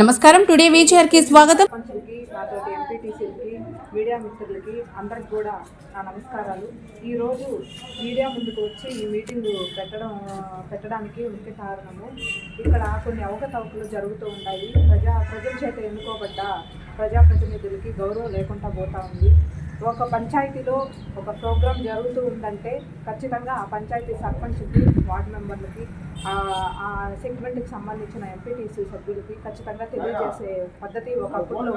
నమస్కారం. టుడే వీచర్కి స్వాగతం. మీడియా మిత్రులకి అందరికి కూడా నా నమస్కారాలు. ఈరోజు మీడియా ముందుకు వచ్చి ఈ మీటింగ్ పెట్టడం పెట్టడానికి ముఖ్య కారణము ఇక్కడ కొన్ని అవకతవకలు జరుగుతూ ఉన్నాయి. ప్రజా ప్రజల చేత ఎన్నుకోబడ్డ ప్రజాప్రతినిధులకి గౌరవం లేకుండా పోతా ఉంది. ఒక పంచాయతీలో ఒక ప్రోగ్రాం జరుగుతూ ఉందంటే ఖచ్చితంగా ఆ పంచాయతీ సర్పంచ్కి వార్డు మెంబర్లకి ఆ- సెగ్మెంట్కి సంబంధించిన ఎంపీటీసీ సభ్యులకి ఖచ్చితంగా తెలియజేసే పద్ధతి ఒకప్పుడు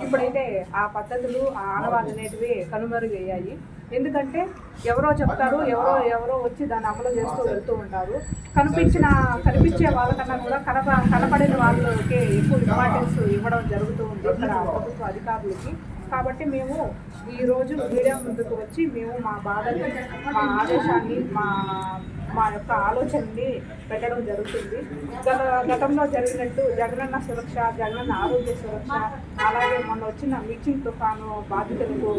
ఇప్పుడైతే ఆ పద్ధతులు ఆ ఆనవాళ్ళు అనేటివి కనుమరుగయ్యాయి. ఎందుకంటే ఎవరో చెప్తారు ఎవరో ఎవరో వచ్చి దాన్ని అమలు చేస్తూ వెళ్తూ ఉంటారు. కనిపించిన కనిపించే వాళ్ళకన్నా కూడా కనప కనపడిన వాళ్ళకి ఎక్కువ ఇంపార్టెన్స్ ఇవ్వడం జరుగుతూ ఉంది. ఇక్కడ ప్రభుత్వ అధికారులకి. కాబట్టి మేము ఈరోజు మీడియా ముందుకు వచ్చి మేము మా బాధని మా ఆదేశాన్ని మా మా యొక్క ఆలోచనని పెట్టడం జరుగుతుంది. గత గతంలో జరిగినట్టు జగనన్న సురక్ష జగనన్న ఆరోగ్య సురక్ష అలాగే మొన్న వచ్చిన మిక్సింగ్ తుఫాను బాధితులకు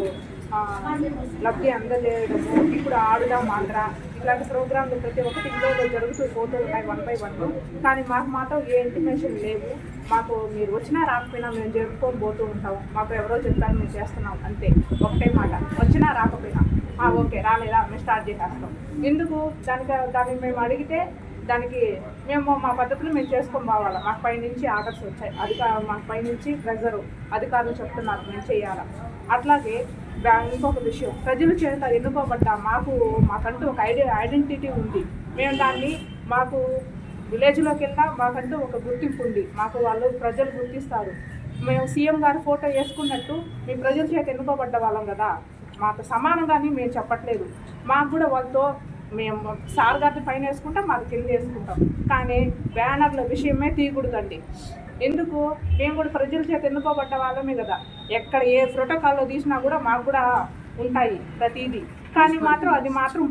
లబ్ధి అందజేయడము ఇప్పుడు ఆడుదాం ఆంధ్ర ఇలాంటి ప్రోగ్రాంలు ప్రతి ఒక్కటి ఇంట్లో జరుగుతూ పోతూ ఉన్నాయి వన్ బై వన్. కానీ మాకు మాత్రం ఏ ఇంటిమేషన్ లేవు. మాకు మీరు వచ్చినా రాకపోయినా మేము జరుపుకొని పోతూ ఉంటాం. మాకు ఎవరో చెప్తారు మేము చేస్తున్నాం. అంతే. ఒకటే మాట. వచ్చినా రాకపోయినా ఓకే రాలేదా మేము స్టార్ట్ చేసేస్తాం. ఎందుకు? దానికి దానికి మేము అడిగితే దానికి మేము మా పద్ధతులు మేము చేసుకొని పోవాలి మాకు పైనుంచి ఆర్డర్స్ వచ్చాయి. అధికార మాకు పైనుంచి ప్రెజరు అధికారులు చెప్తున్నారు మేము చేయాలా? అట్లాగే ఇంకొక విషయం. ప్రజలు చేత ఎన్నుకోబడ్డ మాకు మాకంటూ ఒక ఐడి ఐడెంటిటీ ఉంది. మేము దాన్ని మాకు విలేజ్లోకి వెళ్ళినా మాకంటూ ఒక గుర్తింపు ఉంది. మాకు వాళ్ళు ప్రజలు గుర్తిస్తారు. మేము సీఎం గారి ఫోటో వేసుకున్నట్టు మేము ప్రజల చేత ఎన్నుకోబడ్డ వాళ్ళం కదా. మాకు సమానంగానే మేము చెప్పట్లేదు. మాకు కూడా వాళ్ళతో మేము సార్ గారిని పైన వేసుకుంటాం మాది కింద వేసుకుంటాం. కానీ బ్యానర్ల విషయమే తీయకూడదండి. ఎందుకు? మేము కూడా ప్రజల చేత ఎన్నుకోబడ్డ వాళ్ళమే కదా. ఎక్కడ ఏ ప్రోటోకాల్లో తీసినా కూడా మాకు కూడా ఉంటాయి ప్రతిదీ. కానీ మాత్రం అది మాత్రం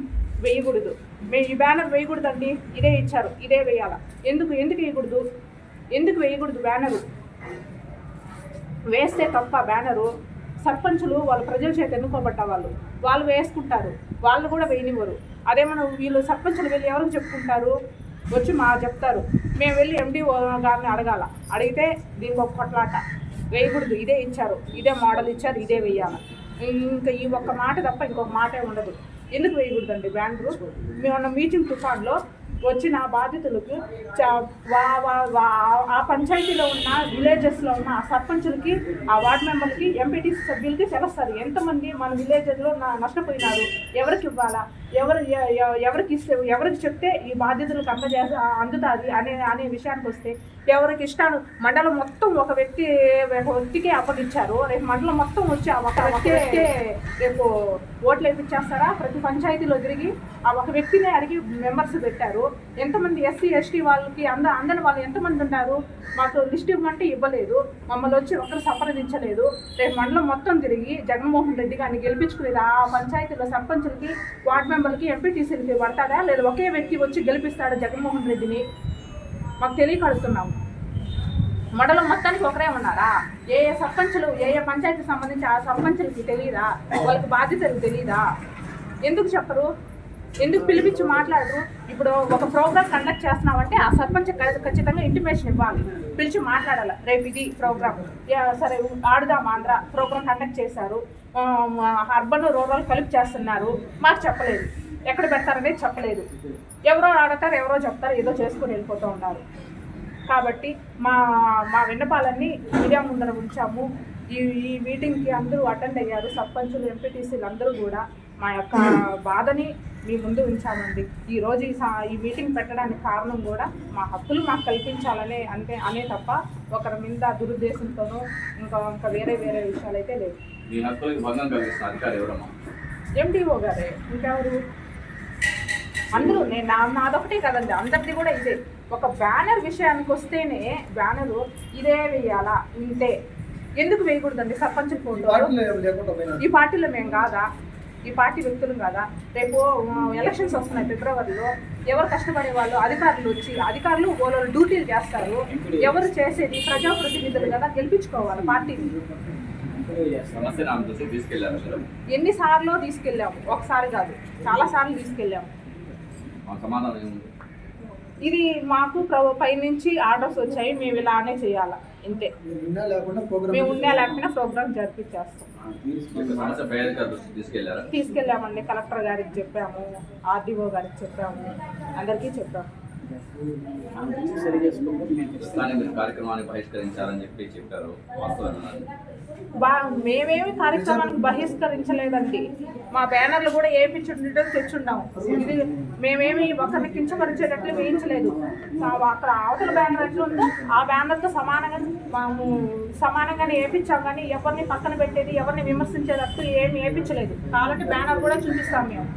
వేయకూడదు. మేము ఈ బ్యానర్ వేయకూడదండి. ఇదే ఇచ్చారు. ఇదే వేయాలా. ఎందుకు? ఎందుకు వేయకూడదు? ఎందుకు వేయకూడదు బ్యానరు? వేస్తే తప్ప బ్యానరు సర్పంచులు వాళ్ళ ప్రజల చేత ఎన్నుకోబడ్డ వాళ్ళు వాళ్ళు వేసుకుంటారు. వాళ్ళు కూడా వేయనివ్వరు. అదే మనం వీళ్ళు సర్పంచులు వెళ్ళి ఎవరికి చెప్పుకుంటారు? వచ్చి మా చెప్తారు. మేము వెళ్ళి ఎండి గారిని అడగాల. అడిగితే దీనికి ఒక కొట్లాట. వేయకూడదు. ఇదే ఇచ్చారు. ఇదే మోడల్ ఇచ్చారు. ఇదే వేయాలి. ఇంకా ఈ ఒక్క మాట తప్ప ఇంకొక మాటే ఉండదు. ఎందుకు వేయకూడదండి? బ్యానరు మేము మీటింగ్ తుఫాన్లో వచ్చిన బాధితులకు వా- వా- ఆ పంచాయతీలో ఉన్న విలేజెస్లో ఉన్న ఆ సర్పంచులకి ఆ వార్డు మెంబర్లకి ఎంపీటీసీ సభ్యులకి తెలుస్తుంది ఎంతమంది మన విలేజెస్లో నష్టపోయినారు? ఎవరికి ఇవ్వాలా? ఎవరు ఎవరికి ఇస్తే ఎవరికి చెప్తే ఈ బాధ్యతలకు అందజే అందుతుంది అనే అనే విషయానికి వస్తే ఎవరికి ఇష్టాలు? మండలం మొత్తం ఒక వ్యక్తి ఒక వ్యక్తికే అప్పగించారు. రేపు మండలం మొత్తం వచ్చి ఆ ఒక వ్యక్తి రేపు ఓట్లు వేయించేస్తారా ప్రతి పంచాయతీలో తిరిగి ఆ ఒక వ్యక్తినే అడిగి మెంబర్స్ పెట్టారు. ఎంతమంది ఎస్సీ ఎస్టీ వాళ్ళకి అంద అందని వాళ్ళు ఎంతమంది ఉన్నారు మాకు లిస్ట్ ఇవ్వమంటే ఇవ్వలేదు. మమ్మల్ని వచ్చి ఒకరు సంప్రదించలేదు. రేపు మండలం మొత్తం తిరిగి జగన్మోహన్ రెడ్డి గారిని గెలిపించుకునేది ఆ పంచాయతీలో సర్పంచులకి వార్డు మెంబర్లకి ఎంపీటీసీలకి పడతాడా? లేదా ఒకే వ్యక్తి వచ్చి గెలిపిస్తాడా జగన్మోహన్ రెడ్డిని? మాకు తెలియకడుతున్నాము మండలం మొత్తానికి ఒకరే ఉన్నారా? ఏ ఏ సర్పంచులు ఏ ఏ పంచాయతీ సంబంధించి ఆ సర్పంచులకి తెలియదా వాళ్ళకి బాధ్యతలు తెలియదా ఎందుకు చెప్పరు? ఎందుకు పిలిపించి మాట్లాడరు? ఇప్పుడు ఒక ప్రోగ్రామ్ కండక్ట్ చేస్తున్నామంటే ఆ సర్పంచ్ ఖచ్చితంగా ఇంటిమేషన్ ఇవ్వాలి. పిలిచి మాట్లాడాలి రేపు ఇది ప్రోగ్రామ్ సరే ఆడుదాం ఆంధ్ర. ప్రోగ్రామ్ కండక్ట్ చేశారు. అర్బన్ రూరల్ కలిపి చేస్తున్నారు. మాకు చెప్పలేదు. ఎక్కడ పెడతారనేది చెప్పలేదు. ఎవరో ఆడతారు ఎవరో చెప్తారు ఏదో చేసుకుని వెళ్ళిపోతూ ఉన్నారు. కాబట్టి మా మా విన్నపాలన్నీ మీడియా ముందర ఉంచాము. ఈ ఈ మీటింగ్కి అందరూ అటెండ్ అయ్యారు. సర్పంచులు ఎంపీటీసీలు అందరూ కూడా మా యొక్క బాధని మీ ముందు ఉంచామండి. ఈ రోజు ఈ సా- ఈ మీటింగ్ పెట్టడానికి కారణం కూడా మా హక్కులు మాకు కల్పించాలనే అంటే అనే తప్ప ఒకరి మీద దురుద్దేశంతోనూ ఇంకా ఇంకా వేరే వేరే విషయాలు అయితే లేవు. మీ హక్కులకు భంగం కలిగిస్తున్న అధికారి ఎవరమ్మా? ఎండిఓ గారే. ఇంకెవరు? అందరూ. నేను నాదొకటే కదండి. అందరిది కూడా ఇదే. ఒక బ్యానర్ విషయానికి వస్తేనే బ్యానరు ఇదే వేయాలా ఇంతే ఎందుకు వేయకూడదండి? సర్పంచ్ ఫోటో ఈ పార్టీలో మేము కాదా? ఈ పార్టీ వ్యక్తులు కాదా? రేపు ఎలక్షన్స్ వస్తున్నాయి ఫిబ్రవరిలో. ఎవరు కష్టపడే వాళ్ళు అధికారులు వచ్చి అధికారులు వాళ్ళు డ్యూటీలు చేస్తారు. ఎవరు చేసేది? ప్రజాప్రతినిధులు కదా గెలిపించుకోవాలి పార్టీని ఎన్నిసార్లు తీసుకెళ్ళాము? ఒకసారి కాదు. చాలా సార్లు తీసుకెళ్ళాము. సమాధానం ఇది మాకు ప్ర- పైనుంచి ఆర్డర్స్ వచ్చాయి మేము ఇలానే చేయాలా ఇంతే. లేకుండా మేము ఉన్నా లేకపోయినా ప్రోగ్రామ్ జరిపించేస్తాం. తీసుకెళ్ళామండి కలెక్టర్ గారికి చెప్పాము ఆర్డీఓ గారికి చెప్పాము అందరికీ చెప్పాము. సరి కార్యక్రమాన్ని బహిష్కరించాలని చెప్పి చెప్పారు. బా మేమేమి కార్యక్రమానికి బహిష్కరించలేదండి. మా బ్యానర్లు కూడా ఏపించుంటే తెచ్చుండాము ఇది మేమేమి ఒకరిని కించపరిచేటట్లు వేయించలేదు. అక్కడ అవతల బ్యానర్ ఎట్లుందో ఆ బ్యానర్తో సమానంగా మేము సమానంగానే వేయించాం కానీ ఎవరిని పక్కన పెట్టేది ఎవరిని విమర్శించేటట్టు ఏమి వేయించలేదు. కాబట్టి బ్యానర్ కూడా చూపిస్తాం మేము.